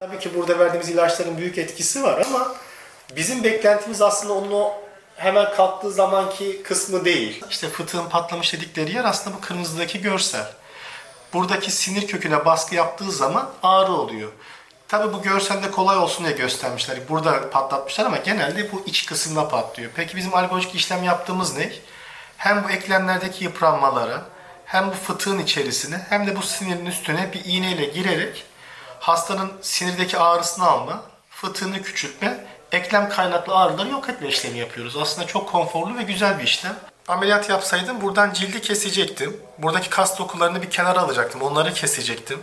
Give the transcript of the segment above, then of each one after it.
Tabii ki burada verdiğimiz ilaçların büyük etkisi var ama bizim beklentimiz aslında onun o hemen kalktığı zamanki kısmı değil. İşte fıtığın patlamış dedikleri yer aslında bu kırmızıdaki görsel. Buradaki sinir köküne baskı yaptığı zaman ağrı oluyor. Tabii bu görselde kolay olsun diye göstermişler. Burada patlatmışlar ama genelde bu iç kısımda patlıyor. Peki bizim algolojik işlem yaptığımız ne? Hem bu eklemlerdeki yıpranmalara, hem bu fıtığın içerisine, hem de bu sinirin üstüne bir iğneyle girerek hastanın sinirdeki ağrısını alma, fıtığını küçültme, eklem kaynaklı ağrıları yok etme işlemi yapıyoruz. Aslında çok konforlu ve güzel bir işlem. Ameliyat yapsaydım buradan cildi kesecektim. Buradaki kas dokularını bir kenara alacaktım. Onları kesecektim.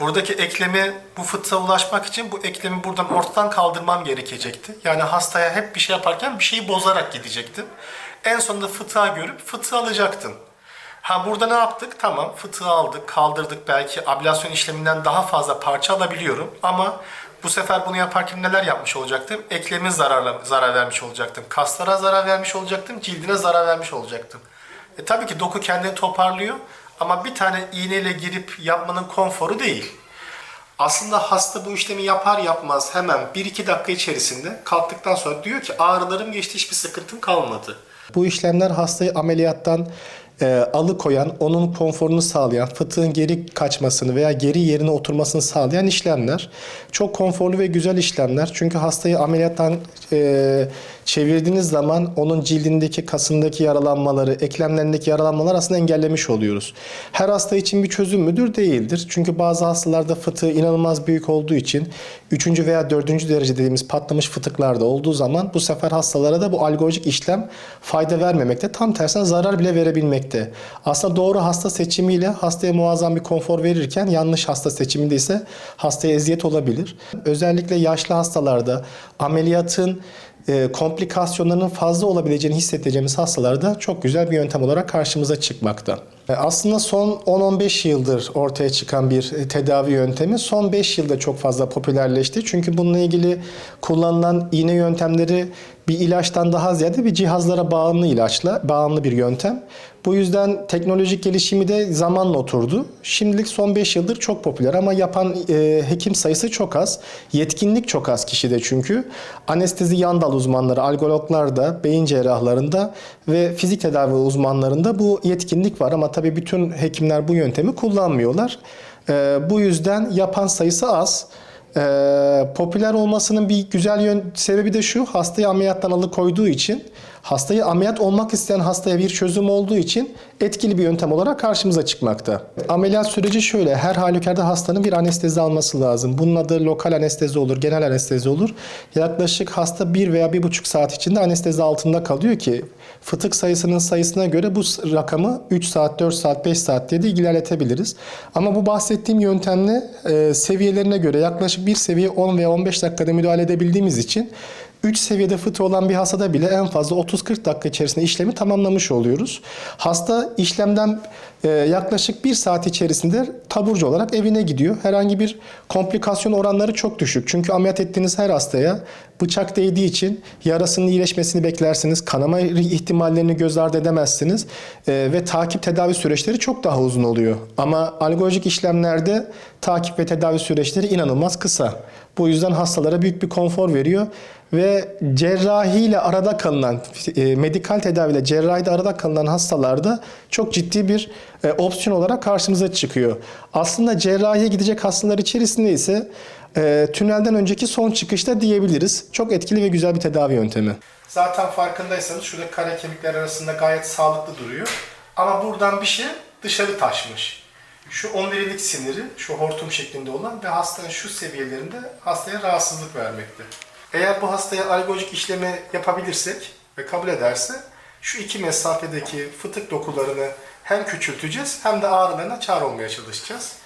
Buradaki eklemi bu fıtığa ulaşmak için bu eklemi buradan ortadan kaldırmam gerekecekti. Yani hastaya hep bir şey yaparken bir şeyi bozarak gidecektim. En sonunda fıtığa görüp fıtığı alacaktım. Ha burada ne yaptık? Tamam fıtığı aldık, kaldırdık. Belki ablasyon işleminden daha fazla parça alabiliyorum. Ama bu sefer bunu yaparken neler yapmış olacaktım? Eklemin zararla, zarar vermiş olacaktım. Kaslara zarar vermiş olacaktım. Cildine zarar vermiş olacaktım. E tabii ki doku kendini toparlıyor. Ama bir tane iğneyle girip yapmanın konforu değil. Aslında hasta bu işlemi yapar yapmaz hemen 1-2 dakika içerisinde kalktıktan sonra diyor ki ağrılarım geçti hiçbir sıkıntım kalmadı. Bu işlemler hastayı ameliyattan e, alıkoyan, onun konforunu sağlayan, fıtığın geri kaçmasını veya geri yerine oturmasını sağlayan işlemler. Çok konforlu ve güzel işlemler. Çünkü hastayı ameliyattan e, çevirdiğiniz zaman onun cildindeki, kasındaki yaralanmaları, eklemlerindeki yaralanmalar aslında engellemiş oluyoruz. Her hasta için bir çözüm müdür? Değildir. Çünkü bazı hastalarda fıtığı inanılmaz büyük olduğu için 3. veya 4. derece dediğimiz patlamış fıtıklarda olduğu zaman bu sefer hastalara da bu algolojik işlem fayda vermemekte. Tam tersine zarar bile verebilmekte. Aslında doğru hasta seçimiyle hastaya muazzam bir konfor verirken yanlış hasta seçiminde ise hastaya eziyet olabilir. Özellikle yaşlı hastalarda ameliyatın e, komplikasyonlarının fazla olabileceğini hissedeceğimiz hastalarda çok güzel bir yöntem olarak karşımıza çıkmakta. E, Aslında son 10-15 yıldır ortaya çıkan bir e, tedavi yöntemi son 5 yılda çok fazla popülerleşti. Çünkü bununla ilgili kullanılan iğne yöntemleri bir ilaçtan daha ziyade bir cihazlara bağımlı ilaçla bağımlı bir yöntem. Bu yüzden teknolojik gelişimi de zamanla oturdu. Şimdilik son 5 yıldır çok popüler ama yapan e, hekim sayısı çok az. Yetkinlik çok az kişide çünkü. Anestezi yan dal uzmanları, algologlarda, beyin cerrahlarında ve fizik tedavi uzmanlarında bu yetkinlik var ama tabii bütün hekimler bu yöntemi kullanmıyorlar. E, bu yüzden yapan sayısı az. Ee, popüler olmasının bir güzel yön sebebi de şu hastayı ameliyattan alıkoyduğu için hastayı ameliyat olmak isteyen hastaya bir çözüm olduğu için etkili bir yöntem olarak karşımıza çıkmakta. Ameliyat süreci şöyle her halükarda hastanın bir anestezi alması lazım. Bunun adı lokal anestezi olur, genel anestezi olur. Yaklaşık hasta bir veya bir buçuk saat içinde anestezi altında kalıyor ki fıtık sayısının sayısına göre bu rakamı 3 saat, 4 saat, 5 saat diye de ilerletebiliriz. Ama bu bahsettiğim yöntemle e, seviyelerine göre yaklaşık bir seviye 10 veya 15 dakikada müdahale edebildiğimiz için 3 seviyede fıtığı olan bir hastada bile en fazla 30-40 dakika içerisinde işlemi tamamlamış oluyoruz. Hasta işlemden e, yaklaşık 1 saat içerisinde taburcu olarak evine gidiyor. Herhangi bir komplikasyon oranları çok düşük. Çünkü ameliyat ettiğiniz her hastaya bıçak değdiği için yarasının iyileşmesini beklersiniz. Kanama ihtimallerini göz ardı edemezsiniz. E, ve takip tedavi süreçleri çok daha uzun oluyor. Ama algolojik işlemlerde takip ve tedavi süreçleri inanılmaz kısa. Bu yüzden hastalara büyük bir konfor veriyor ve cerrahiyle arada kalınan, e, medikal tedaviyle cerrahide arada kalınan hastalarda çok ciddi bir e, opsiyon olarak karşımıza çıkıyor. Aslında cerrahiye gidecek hastalar içerisinde ise e, tünelden önceki son çıkışta diyebiliriz. Çok etkili ve güzel bir tedavi yöntemi. Zaten farkındaysanız şurada kare kemikler arasında gayet sağlıklı duruyor. Ama buradan bir şey dışarı taşmış. Şu omurilik siniri, şu hortum şeklinde olan ve hastanın şu seviyelerinde hastaya rahatsızlık vermekte. Eğer bu hastaya algolojik işlemi yapabilirsek ve kabul ederse şu iki mesafedeki fıtık dokularını hem küçülteceğiz hem de ağrılarına çare olmaya çalışacağız.